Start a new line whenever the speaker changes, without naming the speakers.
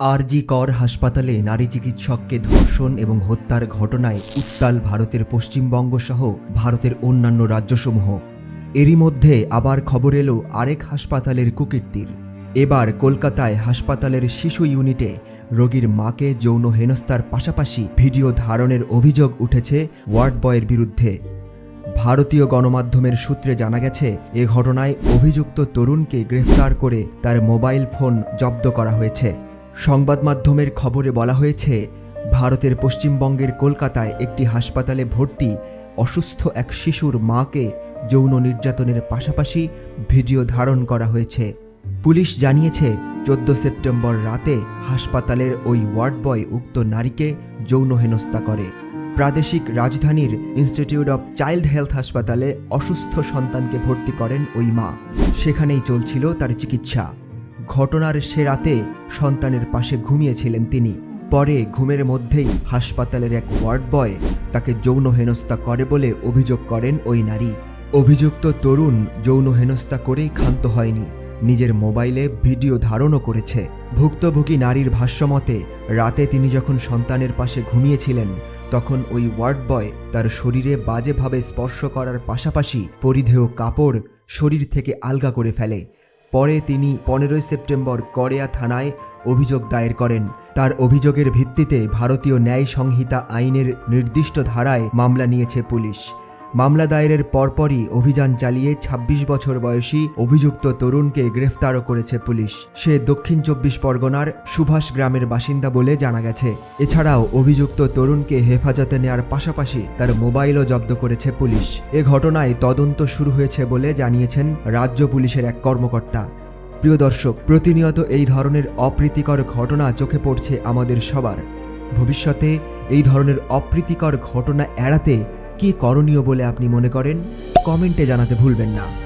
আরজি কর হাসপাতালে নারী চিকিৎসককে ধর্ষণ এবং হত্যার ঘটনায় উত্তাল ভারতের পশ্চিমবঙ্গ সহ ভারতের অন্যান্য রাজ্যসমূহ। এরই মধ্যে আবার খবর এলো আরেক হাসপাতালের কুকীর্তির। এবার কলকাতায় হাসপাতালের শিশু ইউনিটে রোগীর মাকে যৌন হেনস্থার পাশাপাশি ভিডিও ধারণের অভিযোগ উঠেছে ওয়ার্ড বয়ের বিরুদ্ধে। ভারতীয় গণমাধ্যমের সূত্রে জানা গেছে, এ ঘটনায় অভিযুক্ত তরুণকে গ্রেফতার করে তার মোবাইল ফোন জব্দ করা হয়েছে। সংবাদ মাধ্যমের খবরে বলা হয়েছে, ভারতের পশ্চিমবঙ্গের কলকাতায় একটি হাসপাতালে ভর্তি অসুস্থ এক শিশুর মাকে যৌন নির্যাতনের পাশাপাশি ভিডিও ধারণ করা হয়েছে। পুলিশ জানিয়েছে, চোদ্দ সেপ্টেম্বর রাতে হাসপাতালের ওই ওয়ার্ড বয় উক্ত নারীকে যৌন হেনস্থা করে। প্রাদেশিক রাজধানীর ইনস্টিটিউট অব চাইল্ড হেলথ হাসপাতালে অসুস্থ সন্তানকে ভর্তি করেন ওই মা। সেখানেই চলছিল তার চিকিৎসা। ঘটনার সে রাতে সন্তানের পাশে ঘুমিয়েছিলেন তিনি। পরে ঘুমের মধ্যেই হাসপাতালের এক ওয়ার্ড বয় তাকে যৌন হেনস্থা করে বলে অভিযোগ করেন ওই নারী। অভিযুক্ত তরুণ যৌন হেনস্থা করেই ক্ষান্ত হয়নি। নিজের মোবাইলে ভিডিও ধারণও করেছে। ভুক্তভোগী নারীর ভাষ্যমতে রাতে তিনি যখন সন্তানের পাশে ঘুমিয়েছিলেন, তখন ওই ওয়ার্ড বয় তার শরীরে বাজেভাবে স্পর্শ করার পাশাপাশি পরিধেয় কাপড় শরীর থেকে আলগা করে ফেলে। পরে তিনি পনেরোই সেপ্টেম্বর করেয়া থানায় অভিযোগ দায়ের করেন। তার অভিযোগের ভিত্তিতে ভারতীয় ন্যায় সংহিতা আইনের নির্দিষ্ট ধারায় মামলা নিয়েছে পুলিশ। মামলা দায়েরের পরপরই অভিযান চালিয়ে ২৬ বছর বয়সী অভিযুক্ত তরুণকে গ্রেফতারও করেছে পুলিশ। সে দক্ষিণ চব্বিশ পরগনার সুভাষ গ্রামের বাসিন্দা বলে জানা গেছে। এছাড়াও অভিযুক্ত তরুণকে হেফাজতে নেওয়ার পাশাপাশি তার মোবাইলও জব্দ করেছে পুলিশ। এ ঘটনায় তদন্ত শুরু হয়েছে বলে জানিয়েছেন রাজ্য পুলিশের এক কর্মকর্তা। প্রিয় দর্শক, প্রতিনিয়ত এই ধরনের অপ্রীতিকর ঘটনা চোখে পড়ছে আমাদের সবার। ভবিষ্যতে এই ধরনের অপ্রীতিকর ঘটনা এড়াতে কী করণীয় বলে আপনি মনে করেন? কমেন্টে জানাতে ভুলবেন না।